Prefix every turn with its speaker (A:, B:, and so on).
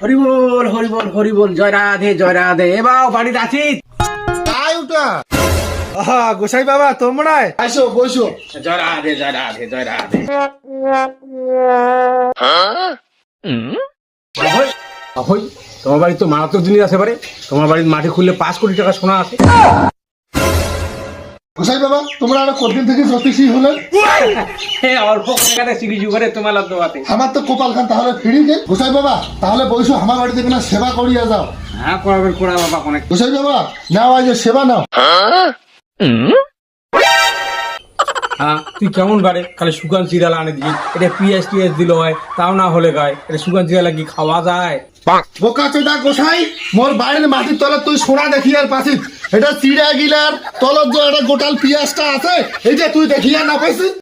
A: হরিবল হরিবল হরিবল জয় রাধে জয় রাধে। এবার বাড়িতে আছিস?
B: তাই ওটা আহা গোসাই বাবা তোমরা আসো বসো।
A: জয় রাধে জয় রাধে জয় রাধে। অভয়, তোমার বাড়ি তো মারাত্মক জিনিস আছে পারে তোমার বাড়ির মাটি খুললে পাঁচ কোটি টাকা সোনা আছে।
B: গোসাই বাবা তোমরা আরও কতদিন থেকে জ্যোতিষী হলে?
A: হ্যাঁ অল্প টাকাতে সিঁড়ি যুগারে তোমার দোয়াতে
B: আমার তো কপাল খান তাহলে ফিরি গে গোসাই বাবা তাহলে বইসো আমার বাড়িতে কিনা সেবা করিয়া যাও।
A: হ্যাঁ করাবেন করা বাবা অনেক।
B: গোসাই বাবা নাও আজ সেবা নাও।
A: হ্যাঁ? তুই কেমন বারে খালি সুগান চিরাল আনে দিই এটা পিএস টিএস দিল হয় তাও না হলে গায়। এটা সুগান চিরাল কি খাওয়া যায়?
B: বোকা চোদা গোসাই মোর বাড়ির মাটির তলে তুই সোনা দেখি আর পাছিস এটা চিড়া গিলার তলত যে একটা গোটাল পিয়াজটা আছে এই যে তুই দেখিয়া না পাইছিস!